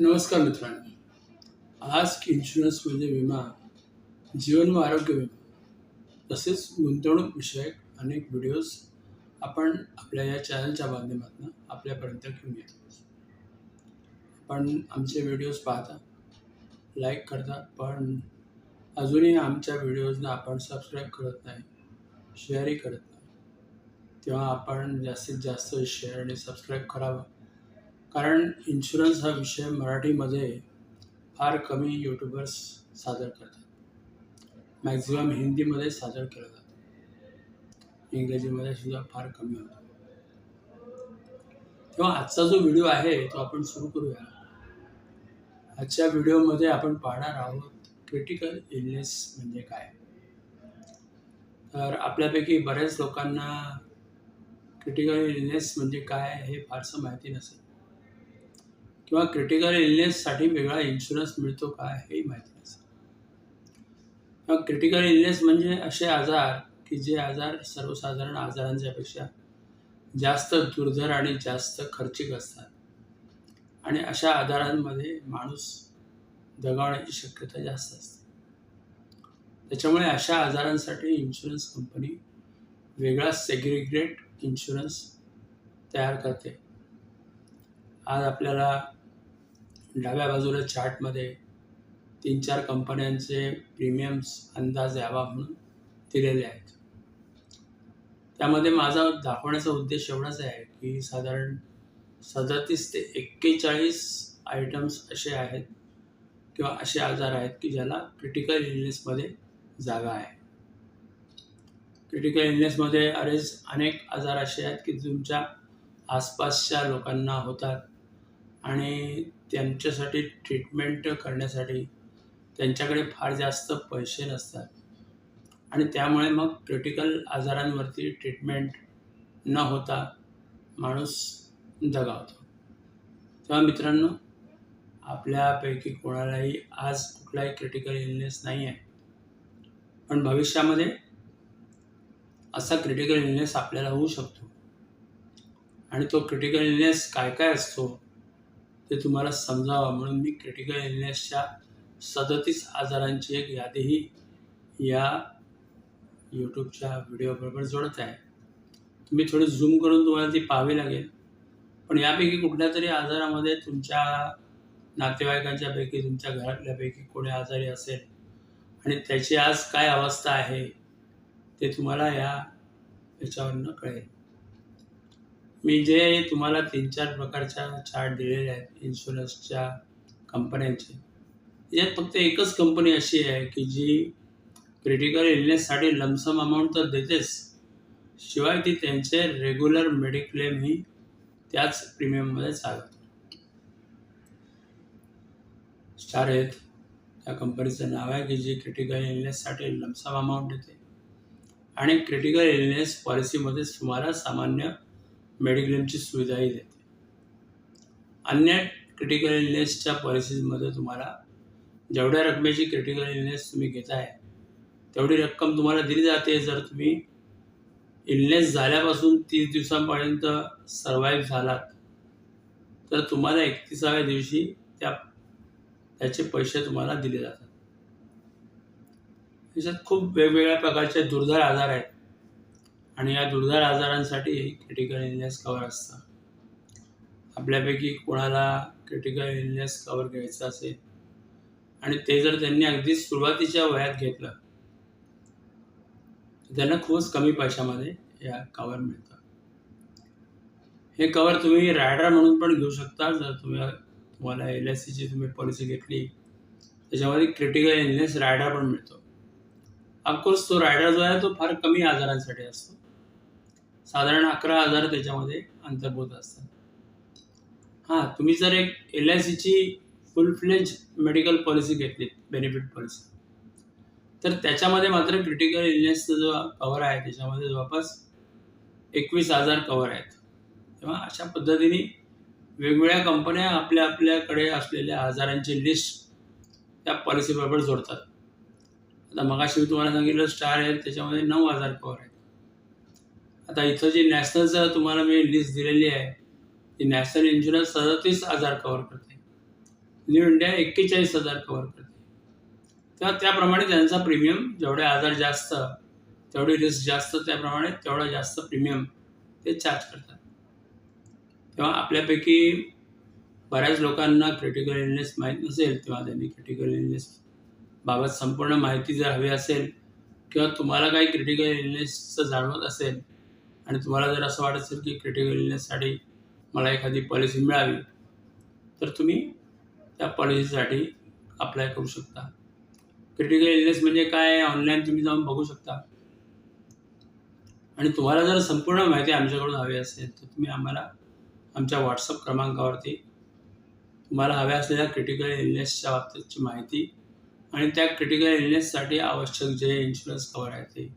नमस्कार मित्रांनो. आज इन्शुरन्स म्हणजे विमा जीवन व आरोग्य विमा. तसेच गुंतवणूक विषयक अनेक व्हिडिओज आपण आपल्या या चॅनलच्या माध्यमातून आपल्यापर्यंत घेऊन येतो. आपण आमचे व्हिडिओज पाहता लाईक करता पण अजूनही आमच्या व्हिडिओजना आपण सबस्क्राईब करत नाही शेअरही करत नाही. तेव्हा आपण जास्तीत जास्त शेअर आणि सबस्क्राईब करावं. कारण इन्शुरन्स हा विषय मराठीमध्ये फार कमी यूट्यूबर्स सादर करतात. मॅक्झिमम हिंदीमध्ये सादर केलं जातं. इंग्रजीमध्ये सुद्धा फार कमी होतं. तेव्हा आजचा जो व्हिडिओ आहे तो आपण सुरू करूया. आजच्या व्हिडिओमध्ये आपण पाहणार आहोत क्रिटिकल इलनेस म्हणजे काय? तर आपल्यापैकी बऱ्याच लोकांना क्रिटिकल इलनेस म्हणजे काय हे फारसं माहिती नसेल. किंवा क्रिटिकल इलनेससाठी वेगळा इन्शुरन्स मिळतो का हेही माहिती नसेल किंवा क्रिटिकल इलनेस म्हणजे असे आजार की जे आजार सर्वसाधारण आजारांच्यापेक्षा जास्त दुर्धर आणि जास्त खर्चिक असतात. आणि अशा आजारांमध्ये माणूस दगावण्याची शक्यता जास्त असते. त्याच्यामुळे अशा आजारांसाठी इन्शुरन्स कंपनी वेगळा सेग्रिग्रेट इन्शुरन्स तयार करते. आज आपल्याला डाव्या बाजूला चार्टमध्ये तीन चार कंपन्यांचे प्रीमियम्स अंदाज यावा म्हणून दिलेले आहेत. त्यामध्ये माझा दाखवण्याचा उद्देश एवढाच आहे की साधारण सदतीस ते एक्केचाळीस आयटम्स असे आहेत किंवा असे आजार आहेत की ज्याला क्रिटिकल इलनेसमध्ये जागा आहे. क्रिटिकल इलनेसमध्ये अरेच अनेक आजार असे आहेत की तुमच्या आसपासच्या लोकांना होतात आणि त्यांच्यासाठी ट्रीटमेंट करण्यासाठी त्यांच्याकडे फार जास्त पैसे नसतात. आणि त्यामुळे मग क्रिटिकल आजारांवरती ट्रीटमेंट न होता माणूस दगावतो. तेव्हा मित्रांनो आपल्यापैकी कोणालाही आज कुठलाही क्रिटिकल इलनेस नाही आहे. पण भविष्यामध्ये असा क्रिटिकल इलनेस आपल्याला होऊ शकतो. आणि तो क्रिटिकल इलनेस काय काय असतो ते तुम्हाला समजावं म्हणून मी क्रिटिकल इलनेसच्या सदतीस आजारांची एक यादीही या यूट्यूबच्या व्हिडिओबरोबर जोडत आहे. तुम्ही थोडी झूम करून तुम्हाला ती पाहावी लागेल. पण यापैकी कुठल्या तरी आजारामध्ये तुमच्या नातेवाईकांच्यापैकी तुमच्या घरातल्यापैकी कोणी आजारी असेल आणि त्याची आज काय अवस्था आहे ते तुम्हाला या याच्यावरनं कळेल. मी जे तुम्हाला तीन चार प्रकारच्या चार्ट दिलेले आहेत इन्शुरन्सच्या कंपन्यांचे यात फक्त एकच कंपनी अशी आहे की जी क्रिटिकल इलनेससाठी लमसम अमाऊंट तर देतेच शिवाय ती त्यांचे रेग्युलर मेडिक्लेमही त्याच प्रीमियममध्ये चालवते स्टार हेल्थ त्या कंपनीचं नाव आहे की जी क्रिटिकल इलनेससाठी लमसम अमाऊंट देते. आणि क्रिटिकल इलनेस पॉलिसीमध्ये तुम्हाला सामान्य मेडिक्लेमची सुविधाही देते. अन्य क्रिटिकल इलनेसच्या पॉलिसीजमध्ये तुम्हाला जेवढ्या रकमेची क्रिटिकल इलनेस तुम्ही घेताय तेवढी रक्कम तुम्हाला दिली जाते. जर तुम्ही इलनेस झाल्यापासून तीस दिवसांपर्यंत सर्वाईव्ह झालात तर तुम्हाला एकतीसाव्या दिवशी त्या त्याचे पैसे तुम्हाला दिले जातात. याच्यात खूप वेगवेगळ्या प्रकारचे दुर्धर आजार आहेत. आणि या दुर्धर आजारांसाठी क्रिटिकल इलनेस कवर असतं. आपल्यापैकी कोणाला क्रिटिकल इलनेस कवर घ्यायचं असेल? आणि ते जर त्यांनी अगदी सुरुवातीच्या वयात घेतलं त्यांना खूपच कमी पैशामध्ये या कवर मिळतं. हे कवर तुम्ही रायडर म्हणून पण घेऊ शकता. जर तुम्ही तुम्हाला एल आय सीची तुम्ही पॉलिसी घेतली त्याच्यामध्ये क्रिटिकल इलनेस रायडर पण मिळतो. ऑफकोर्स तो रायडर जो आहे तो फार कमी आजारांसाठी असतो. साधारण अकरा हजार त्याच्यामध्ये अंतर्भूत असतात. हां तुम्ही जर एक एल आय सीची फुल फ्लेज मेडिकल पॉलिसी घेतली बेनिफिट पॉलिसी तर त्याच्यामध्ये मात्र क्रिटिकल इलनेसचा जो कवर आहे त्याच्यामध्ये जवळपास एकवीस हजार कवर आहेत. तेव्हा अशा पद्धतीने वेगवेगळ्या कंपन्या आपल्या आपल्याकडे असलेल्या आजारांची लिस्ट त्या पॉलिसीबरोबर जोडतात. आता मगाशी मी तुम्हाला सांगितलं स्टार आहे त्याच्यामध्ये नऊ हजार कवर आहेत. आता इथं जे नॅशनलचं तुम्हाला मी लिस्ट दिलेली आहे ती नॅशनल इन्शुरन्स सदतीस हजार कव्हर करते. न्यू इंडिया एक्केचाळीस हजार कव्हर करते. तेव्हा त्याप्रमाणे त्यांचा प्रीमियम जेवढे आजार जास्त तेवढी रिस्क जास्त त्याप्रमाणे तेवढा जास्त प्रीमियम ते चार्ज करतात. तेव्हा आपल्यापैकी बऱ्याच लोकांना क्रिटिकल इलनेस माहीत नसेल किंवा त्यांनी क्रिटिकल इलनेस बाबत संपूर्ण माहिती जर हवी असेल किंवा तुम्हाला काही क्रिटिकल इलनेसचं जाणवत असेल आणि तुम्हाला जर असं वाटत असेल की क्रिटिकल इलनेससाठी मला एखादी पॉलिसी मिळावी तर तुम्ही त्या पॉलिसीसाठी अप्लाय करू शकता. क्रिटिकल इलनेस म्हणजे काय? ऑनलाईन तुम्ही जाऊन बघू शकता. आणि तुम्हाला जर संपूर्ण माहिती आमच्याकडून हवी असेल तर तुम्ही आम्हाला आमच्या व्हॉट्सअप क्रमांकावरती तुम्हाला हव्या असलेल्या क्रिटिकल इलनेसच्या बाबतीतची माहिती आणि त्या क्रिटिकल इलनेससाठी आवश्यक जे इन्शुरन्स कवर आहे ते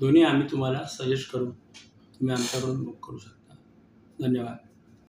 दोन्ही आम्ही तुम्हाला सजेस्ट करू. तुम्ही आमच्याकडून बुक करू शकता. धन्यवाद.